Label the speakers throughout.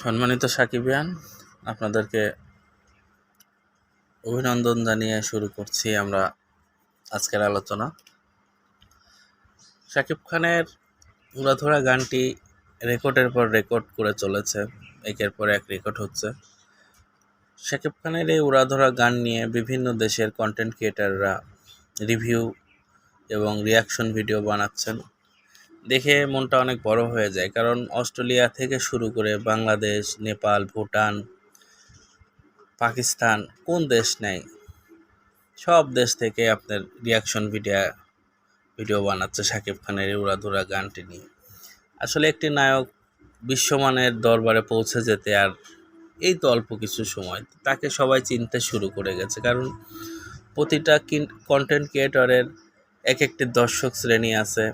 Speaker 1: সম্মানিত সাকিবিয়ান আপনাদেরকে অভিনন্দন জানিয়ে শুরু করছি আমরা আজকের আলোচনা। শাকিব খানের উড়াধরা গানটি রেকর্ডের পর রেকর্ড করে চলেছে, একের পর এক রেকর্ড হচ্ছে। শাকিব খানের এই উড়াধরা গান নিয়ে বিভিন্ন দেশের কন্টেন্ট ক্রিয়েটাররা রিভিউ এবং রিয়াকশন ভিডিও বানাচ্ছেন। দেখে মনটা অনেক বড় হয়ে যায়। কারণ অস্ট্রেলিয়া থেকে শুরু করে বাংলাদেশ, নেপাল, ভুটান, পাকিস্তান কোন দেশ নেই? সব দেশ থেকে আপনার রিয়াকশন ভিডিও ভিডিও বানাচ্ছে শাকিব খানের উড়াধুরা গানটি নিয়ে। আসলে একটি নায়ক বিশ্বমানের দরবারে পৌঁছে যেতে আর এই তো অল্প কিছু সময়, তাকে সবাই চিনতে শুরু করে গেছে। কারণ প্রতিটা কন্টেন্ট ক্রিয়েটরের এক একটি দর্শক শ্রেণি আছে।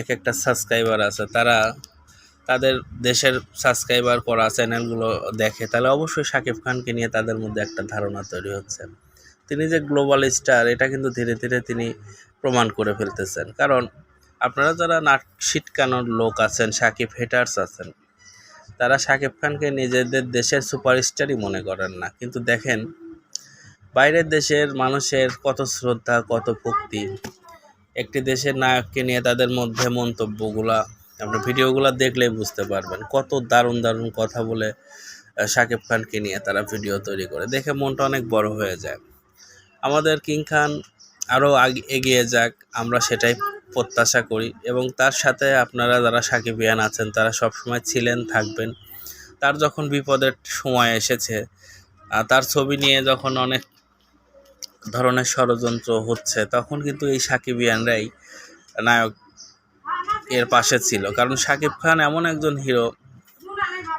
Speaker 1: এক একটা সাবস্ক্রাইবার আছে, তারা তাদের দেশের সাবস্ক্রাইবার করা চ্যানেলগুলো দেখে, তাহলে অবশ্যই শাকিব খানকে নিয়ে তাদের মধ্যে একটা ধারণা তৈরি হচ্ছে। তিনি যে গ্লোবাল স্টার এটা কিন্তু ধীরে ধীরে তিনি প্রমাণ করে ফেলতেছেন। কারণ আপনারা যারা নাট শীতকানোর লোক আছেন, সাকিব হেটার্স আছেন, তারা শাকিব খানকে নিজেদের দেশের সুপারস্টারই মনে করেন না। কিন্তু দেখেন, বাইরের দেশের মানুষের কত শ্রদ্ধা, কত ভক্তি একটি দেশের নায়ককে নিয়ে তাদের মধ্যে মন্তব্যগুলা আপনার ভিডিওগুলো দেখলেই বুঝতে পারবেন। কত দারুণ দারুণ কথা বলে শাকিব খানকে নিয়ে তারা ভিডিও তৈরি করে। দেখে মনটা অনেক বড় হয়ে যায়। আমাদের কিং খান আরও এগিয়ে যাক, আমরা সেটাই প্রত্যাশা করি। এবং তার সাথে আপনারা যারা সাকিবিয়ান আছেন, তারা সবসময় ছিলেন, থাকবেন। তার যখন বিপদের সময় এসেছে তার ছবি নিয়ে যখন অনেক ধরনের ষড়যন্ত্র হচ্ছে, তখন কিন্তু এই সাকিবিয়ানরাই নায়ক এর পাশে ছিল। কারণ সাকিব খান এমন একজন হিরো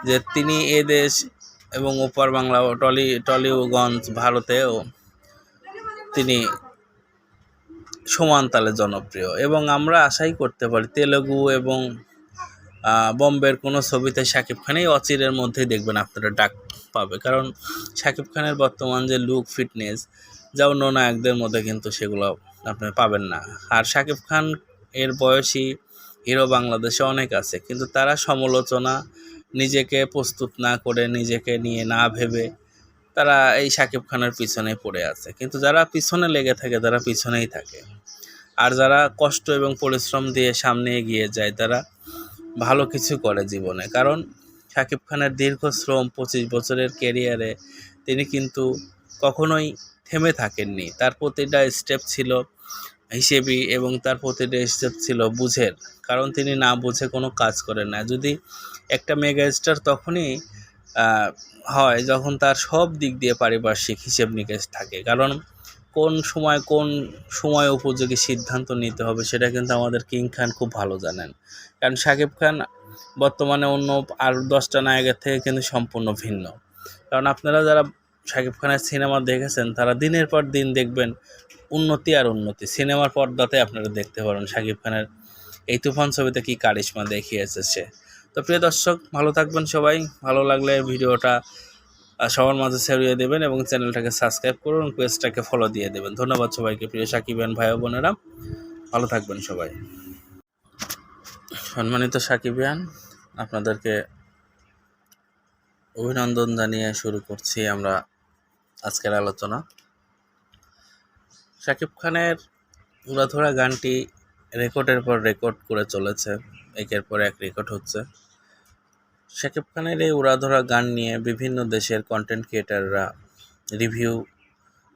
Speaker 1: যে তিনি এ দেশ এবং ওপার বাংলা টলি টলিগঞ্জ ভারতেও তিনি সমান তালে জনপ্রিয়। এবং আমরা আশাই করতে পারি তেলেগু এবং বম্বের কোনো ছবিতে শাকিব খানেই অচিরের মধ্যেই দেখবেন আপনারা ডাক পাবে। কারণ শাকিব খানের বর্তমান যে লুক ফিটনেস যা অন্য নায়কদের মধ্যে কিন্তু সেগুলো আপনি পাবেন না। আর শাকিব খান এর বয়সী হিরো বাংলাদেশে অনেক আছে, কিন্তু তারা সমালোচনা, নিজেকে প্রস্তুত না করে, নিজেকে নিয়ে না ভেবে তারা এই শাকিব খানের পিছনে পড়ে আছে। কিন্তু যারা পিছনে লেগে থাকে, তারা পিছনেই থাকে। আর যারা কষ্ট এবং পরিশ্রম দিয়ে সামনে এগিয়ে যায়, তারা ভালো কিছু করে জীবনে। কারণ শাকিব খানের দীর্ঘ শ্রম, পঁচিশ বছরের কেরিয়ারে তিনি কিন্তু কখনোই থেমে থাকেননি। তার প্রতিটা স্টেপ ছিল হিসেবি এবং তার প্রতিটা স্টেপ ছিল বুঝের। কারণ তিনি না বুঝে কোনো কাজ করেন না। যদি একটা মেগা স্টার তখনই হয় যখন তার সব দিক দিয়ে পারিপার্শ্বিক হিসেব নিকেশ থাকে। কারণ কোন সময় কোন সময় উপযোগী সিদ্ধান্ত নিতে হবে সেটা কিন্তু আমাদের কিং খান খুব ভালো জানেন। কারণ শাকিব খান বর্তমানে অন্য আর দশটা নায়কের থেকে কিন্তু সম্পূর্ণ ভিন্ন। কারণ আপনারা যারা শাকিব খানের সিনেমা দেখেছেন, তারা দিনের পর দিন দেখবেন উন্নতি আর উন্নতি। সিনেমার পর্দাতে আপনারা দেখতে পারেন শাকিব খানের এই তুফান ছবিতে কী কারিশমা দেখিয়েছে সে। তো প্রিয় দর্শক, ভালো থাকবেন সবাই। ভালো লাগলে ভিডিওটা সবার মাঝে ছড়িয়ে দেবেন এবং চ্যানেলটাকে সাবস্ক্রাইব করুন, পেজটাকে ফলো দিয়ে দেবেন। ধন্যবাদ সবাইকে, প্রিয় সাকিবান ভাই বোনেরা। ভালো থাকবেন সবাই। সম্মানিত সাকিবিয়ান আপনাদেরকে অভিনন্দন জানিয়ে শুরু করছি আমরা আজকের আলোচনা। শাকিব খানের উড়াধরা গানটি রেকর্ডের পর রেকর্ড করে চলেছে, একের পর এক রেকর্ড হচ্ছে। শাকিব খানের এই উড়াধরা গান নিয়ে বিভিন্ন দেশের কন্টেন্ট ক্রিয়েটাররা রিভিউ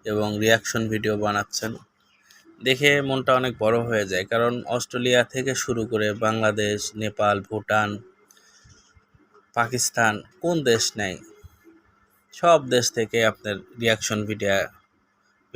Speaker 1: এবং রিয়াকশন ভিডিও বানাচ্ছেন। দেখে মনটা অনেক বড় হয়ে যায়, কারণ অস্ট্রেলিয়া থেকে শুরু করে বাংলাদেশ, নেপাল, ভুটান, পাকিস্তান কোন দেশ নেই? সব দেশ থেকে আপনার রিয়াকশন ভিডিও